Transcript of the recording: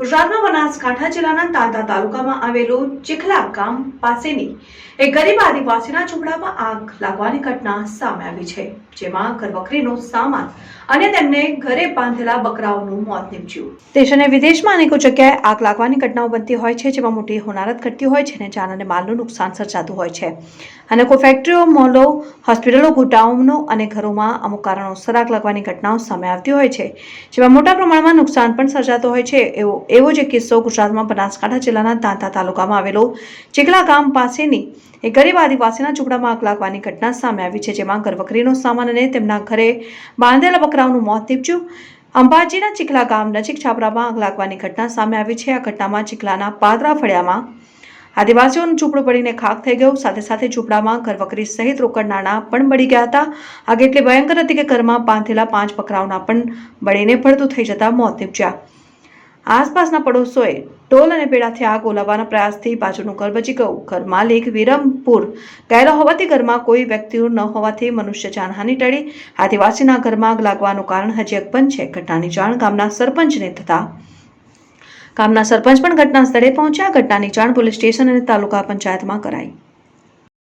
ગુજરાતના બનાસકાંઠા જિલ્લાના તાંતા તાલુકામાં આવેલું ચીખલા ગામ પાસેની એક ગરીબ આદિવાસીના ઝૂંપડામાં આગ લાગવાની ઘટના સામે આવી છે, જેમાં ઘરવખરીનો સામાન અને તેમને ઘરે બાંધેલા બકરાઓનું મોત નીપજ્યું. દેશ અને વિદેશમાં અનેકો જગ્યાએ આગ લાગવાની ઘટનાઓ બનતી હોય છે, જેમાં મોટી હોનારત ઘટતી હોય છે અને જાન અને માલનું નુકસાન સર્જાતું હોય છે. અનેકો ફેક્ટરીઓ, મોલો, હોસ્પિટલો, ગોડાઉનો અને ઘરોમાં અમુક કારણોસર આગ લાગવાની ઘટનાઓ સામે આવતી હોય છે, જેમાં મોટા પ્રમાણમાં નુકસાન પણ સર્જાતો હોય છે, એવો એવો જ એક કિસ્સો ગુજરાતમાં બનાસકાંઠા જિલ્લાના દાંતા તાલુકામાં આવેલો ચીખલા ગામ પાસેની એક ગરીબ આદિવાસીના ઝૂંપડામાં આગ લાગવાની ઘટના સામે આવી છે, જેમાં ઘરવખરીનો સામાન અને તેમના ઘરે બાંધેલા બકરાઓનું મોત નીપજ્યું. અંબાજીના ચીખલા ગામ નજીક છાપરામાં આગ લાગવાની ઘટના સામે આવી છે. આ ઘટનામાં ચીખલાના પાદરા ફળિયામાં આદિવાસીઓનું ઝૂંપડું પડીને ખાક થઈ ગયું. સાથે સાથે ઝૂંપડામાં ઘરવકરી સહિત રોકડ નાણાં પણ બળી ગયા હતા. આગ એટલી ભયંકર હતી કે ઘરમાં બાંધેલા પાંચ બકરાઓના પણ બળીને પડતું થઈ જતા મોત નીપજ્યા. આસપાસના પડોશોએ ટોલ અને પેડાથી આગ ઓલાવવાના પ્રયાસથી બાજુનું ઘર બચી ગયું. ઘર માલિક વિરમપુર ગયેલો હોવાથી ઘરમાં કોઈ વ્યક્તિઓ ન હોવાથી મનુષ્ય જાનહાનિ ટળી. આદિવાસીના ઘરમાં આગ લાગવાનું કારણ હજી અકબંધ છે. ઘટનાની જાણ ગામના સરપંચને થતા ગામના સરપંચ પણ ઘટના સ્થળે પહોંચ્યા. ઘટનાની જાણ પોલીસ સ્ટેશન અને તાલુકા પંચાયતમાં કરાઈ.